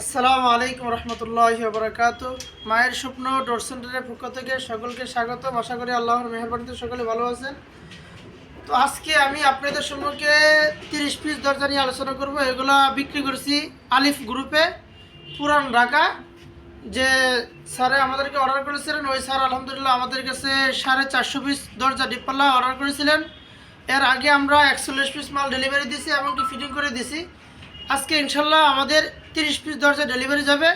আসসালামু আলাইকুম রহমতুল্লাহ বরকাত মায়ের স্বপ্ন ডোর সেন্টারের পক্ষ থেকে সকলকে স্বাগত আশা করি আল্লাহর মেহরবানিতে সকলে ভালো আছেন। তো আজকে আমি আপনাদের সম্পর্কে তিরিশ পিস দরজা নিয়ে আলোচনা করব। এগুলো বিক্রি করছি আলিফ গ্রুপে পুরান ঢাকা। যে স্যারে আমাদেরকে অর্ডার করেছিলেন, ওই স্যার আলহামদুলিল্লাহ আমাদের কাছে সাড়ে চারশো পিস দরজা ডিপাল্লা অর্ডার করেছিলেন। এর আগে আমরা একচল্লিশ পিস মাল ডেলিভারি দিছি এমনকি ফিটিং করে দিছি আজকে ইনশাল্লাহ আমাদের তিরিশ পিস দরজা ডেলিভারি যাবে।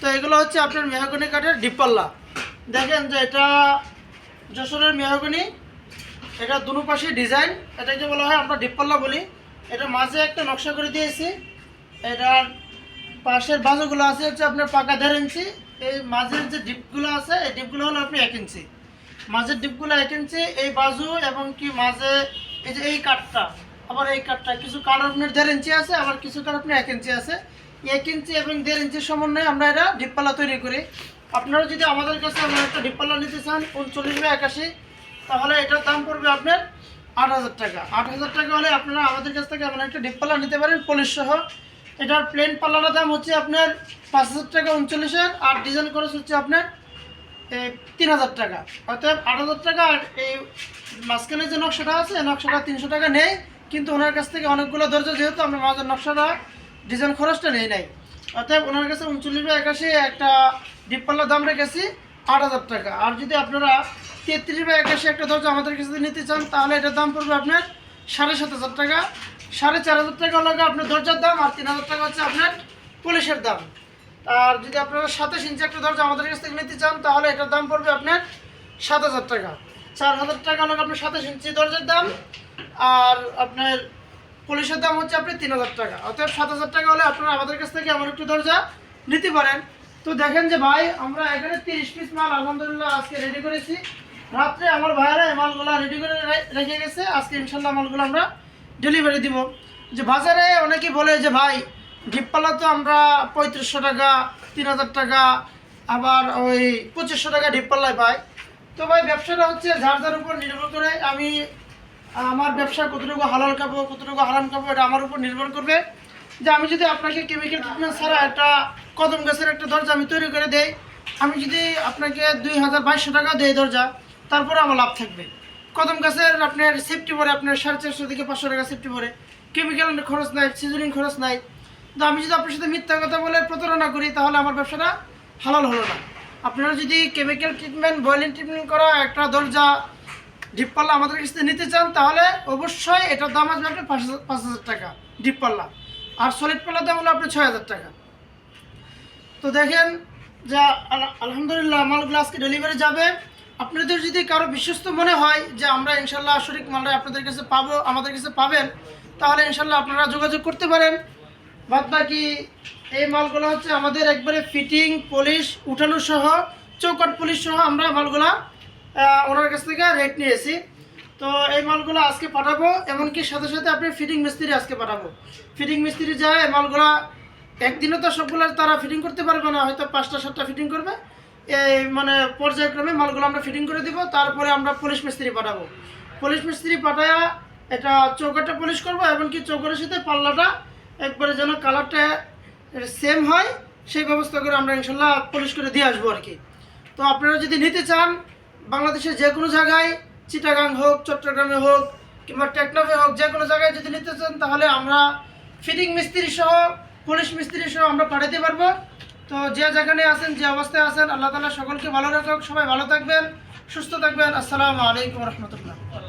তো এগুলো হচ্ছে আপনার মেহগনি কাঠের ডিপাল্লা দেখেন যে এটা যশোরের মেহগনি, এটা দুনো পাশে ডিজাইন এটাকে বলা হয় আমরা ডিপাল্লা বলি। এটা মাঝে একটা নকশা করে দিয়েছি। এটার পাশের বাজুগুলো আছে হচ্ছে আপনার পাকা দেড় ইঞ্চি। এই মাঝের যে ডিপগুলো আছে, এই ডিপগুলো হলো আপনি এক ইঞ্চি। মাঝের ডিপগুলো এক ইঞ্চি, এই বাজু এবং কি মাঝে এই যে এই কাঠটা আবার এই কাঠটা, কিছু কাঠ আপনার দেড় ইঞ্চি আছে, আবার কিছু কাঠ আপনার এক ইঞ্চি আছে। এক ইঞ্চি এবং দেড় ইঞ্চির সমন্বয়ে আমরা এটা ডিপপাল্লা তৈরি করি। আপনারা যদি আমাদের কাছে আমরা একটা ডিপপাল্লা নিতে চান, উনচল্লিশ বা একাশি, তাহলে এটার দাম পড়বে আপনার আট হাজার টাকা। আট হাজার টাকা হলে আপনারা আমাদের কাছ থেকে এমন একটা ডিপপাল্লা নিতে পারেন পলিশ সহ। এটার প্লেন পাল্লার দাম হচ্ছে আপনার পাঁচ হাজার টাকা উনচল্লিশের, আর ডিজাইন খরচ হচ্ছে আপনার তিন হাজার টাকা। অর্থাৎ আট হাজার টাকা, আর এই মাঝখানে যে নকশাটা আছে নকশাটা তিনশো টাকা নেই। কিন্তু ওনার কাছ থেকে অনেকগুলো দরজা যেহেতু আমরা মাঝের নকশাটা ডিজাইন খরচটা নেই নাই। অর্থাৎ ওনার কাছে উনচল্লিশ বা একাশি একটা ডিপপাল্লার দাম রেখেছি, আট হাজার টাকা। আর যদি আপনারা তেত্রিশ বা একাশি একটা দরজা আমাদের কাছে নিতে চান, তাহলে এটার দাম পড়বে আপনার সাড়ে সাত হাজার টাকা। সাড়ে চার হাজার টাকা লাগে আপনার দরজার দাম, আর তিন হাজার টাকা হচ্ছে আপনার পুলিশের দাম। আর যদি আপনারা সাতাশ ইঞ্চি একটা দরজা আমাদের কাছ থেকে নিতে চান, তাহলে এটার দাম পড়বে আপনার সাত হাজার টাকা। চার হাজার টাকা হলো আপনার সাতাশ ইঞ্চি দরজার দাম আর আপনার পুলিশের দাম হচ্ছে আপনি তিন হাজার টাকা। অর্থাৎ সাত হাজার টাকা হলে আপনারা আমাদের কাছ থেকে আমার একটু দরজা নিতে পারেন। তো দেখেন যে ভাই, আমরা এখানে তিরিশ পিস মাল, আলহামদুলিল্লাহ আজকে রেডি করেছি। রাত্রে আমার ভাইয়েরা এই মালগুলো রেডি করে রেখে গেছে। আজকে ইনশাল্লাহ মালগুলো আমরা ডেলিভারি দিব। যে বাজারে অনেকেই বলে যে ভাই ডিপপালা তো আমরা পঁয়ত্রিশশো টাকা, তিন হাজার টাকা, আবার ওই পঁচিশশো টাকা ডিপপাল্লায় পাই। তো ভাই, ব্যবসাটা হচ্ছে যার যার উপর নির্ভর করে। আমি আমার ব্যবসা কতটুকু হালাল খাব, কতটুকু হারাম খাব, এটা আমার উপর নির্ভর করবে। যে আমি যদি আপনাকে কেমিক্যাল ট্রিটমেন্ট ছাড়া একটা কদম গাছের একটা দরজা আমি তৈরি করে দেই, আমি যদি আপনাকে দুই হাজার বাইশশো টাকা দেই দরজা, তারপরে আমার লাভ থাকবে। কদম গাছের আপনার সেফটি পরে, আপনার সাড়ে চারশো থেকে পাঁচশো টাকা সেফটি পরে। কেমিক্যাল খরচ নাই সিজনিং খরচ নাই। তো আমি যদি আপনার সাথে মিথ্যা কথা বলে প্রতারণা করি, তাহলে আমার ব্যবসাটা হালাল হলো না। আপনারা যদি কেমিক্যাল ট্রিটমেন্ট বয়েলিং ট্রিটমেন্ট করা একটা দরজা ডিপ পাল্লা আমাদের কাছে নিতে চান, তাহলে অবশ্যই এটার দাম আসবে আপনার পাঁচ হাজার পাঁচ হাজার টাকা, ডিপ পাল্লা। আর সলিড পাল্লার দাম হলো আপনার ছয় হাজার টাকা। তো দেখেন, যা আল- আলহামদুলিল্লাহ মালগুলো আজকে ডেলিভারি যাবে। আপনাদের যদি কারও বিশ্বস্ত মনে হয় যে আমরা ইনশাল্লাহ সঠিক মালটা আপনাদের কাছে পাবো, আমাদের কাছে পাবেন, তাহলে ইনশাল্লাহ আপনারা যোগাযোগ করতে পারেন। বাদ বাকি এই মালগুলো হচ্ছে আমাদের একবারে ফিটিং পলিশ উঠানো সহ চৌকাট পলিশ সহ আমরা মালগুলা ওনার কাছ থেকে রেট নিয়েছি। তো এই মালগুলো আজকে পাঠাবো, এমনকি সাথে সাথে আপনি ফিটিং মিস্ত্রি আজকে পাঠাবো। ফিটিং মিস্ত্রি যায়, এই মালগুলা একদিনও তো সবগুলো তারা ফিটিং করতে পারবে না, হয়তো পাঁচটা, সাতটা ফিটিং করবে। এই মানে পর্যায়ক্রমে মালগুলো আমরা ফিটিং করে দিব, তারপরে আমরা পুলিশ মিস্ত্রি পাঠাবো। পুলিশ মিস্ত্রি পাঠায়া এটা চৌকাটা পলিশ করব, এমনকি চৌকাটের সাথে পাল্লাটা একবারে যেন কালারটা সেম হয়, সেই ব্যবস্থা করে আমরা ইনশাল্লাহ পলিশ করে দিয়ে আসব আর কি। তো আপনারা যদি নিতে চান বাংলাদেশের যে কোনো জায়গায় চিটাগাং হোক, চট্টগ্রামে হোক কিংবা টেকনাফে হোক, যে কোনো জায়গায় যদি নিতে চান, তাহলে আমরা ফিটিং মিস্ত্রি সহ, পুলিশ মিস্ত্রি সহ আমরা পাঠাতে পারব। তো যে যেখানে আছেন, যে অবস্থায় আছেন, আল্লাহ তালা সকলকে ভালো রাখুক। সবাই ভালো থাকবেন, সুস্থ থাকবেন। আসসালামু আলাইকুম রহমতুল্লাহ।